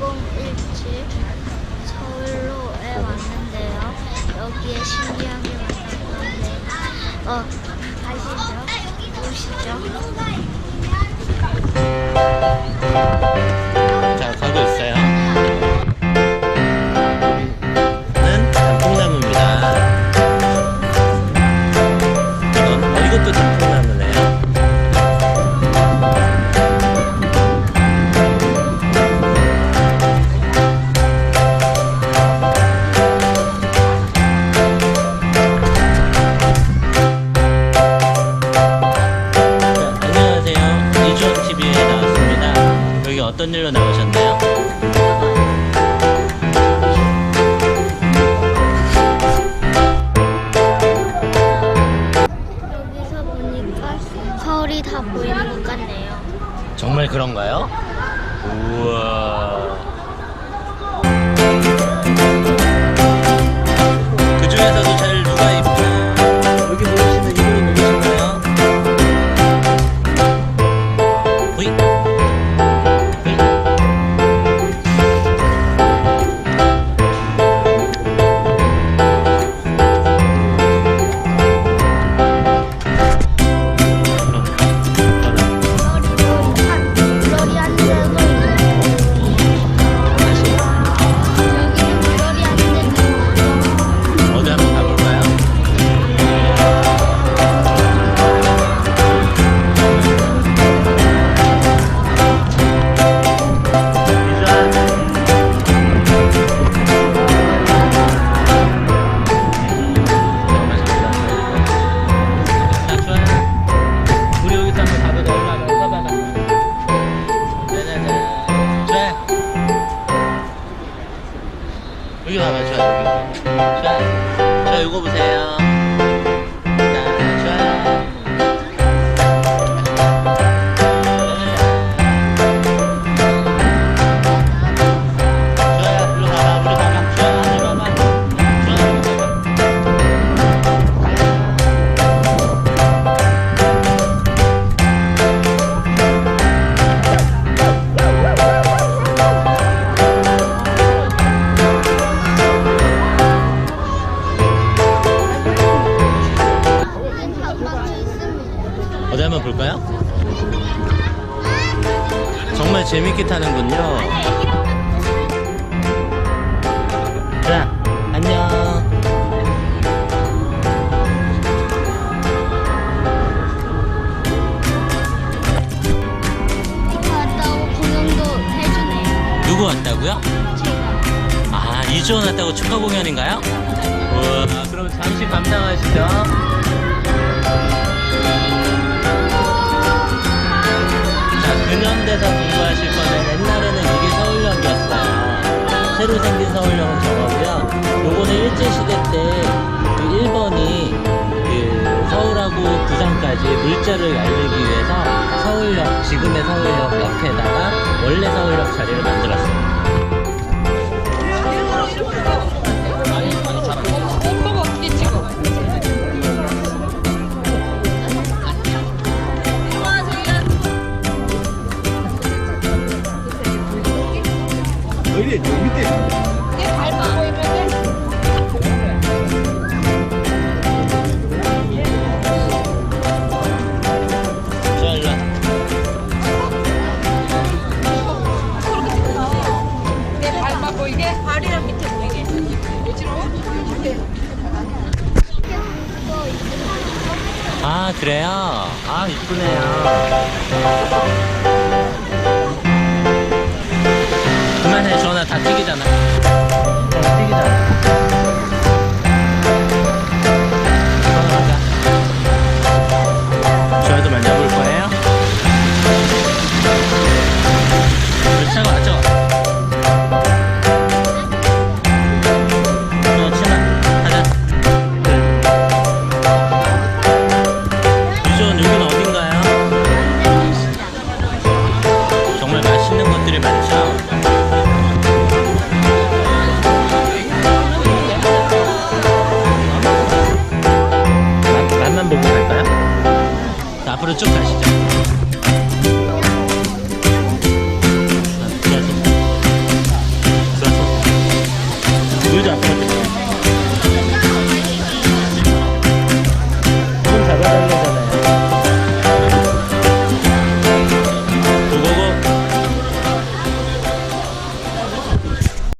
2017 서울로에 왔는데요. 여기에 신기하게 만났는데 어 가시죠. 보시죠. 다 보이는 것 같네요. 정말 그런가요? 우와. 좋아요. 자, 이거 보세요. 한번 볼까요? 정말 재밌게 타는군요. 자, 안녕. 왔다 고 공연도 해주네요. 누구 왔다고요? 제가 아, 이주원 왔다고 축하 공연인가요? 우와, 그럼 잠시 감상하시죠. 새로 생긴 서울역은 저거고요. 요거는 일제시대 때 그 1번이 그 서울하고 부산까지 물자를 알리기 위해서 서울역, 지금의 서울역 옆에다가 원래 서울역 자리를 만들었어요. 아 그래요? 아 이쁘네요 그만해 전화 다 튀기잖아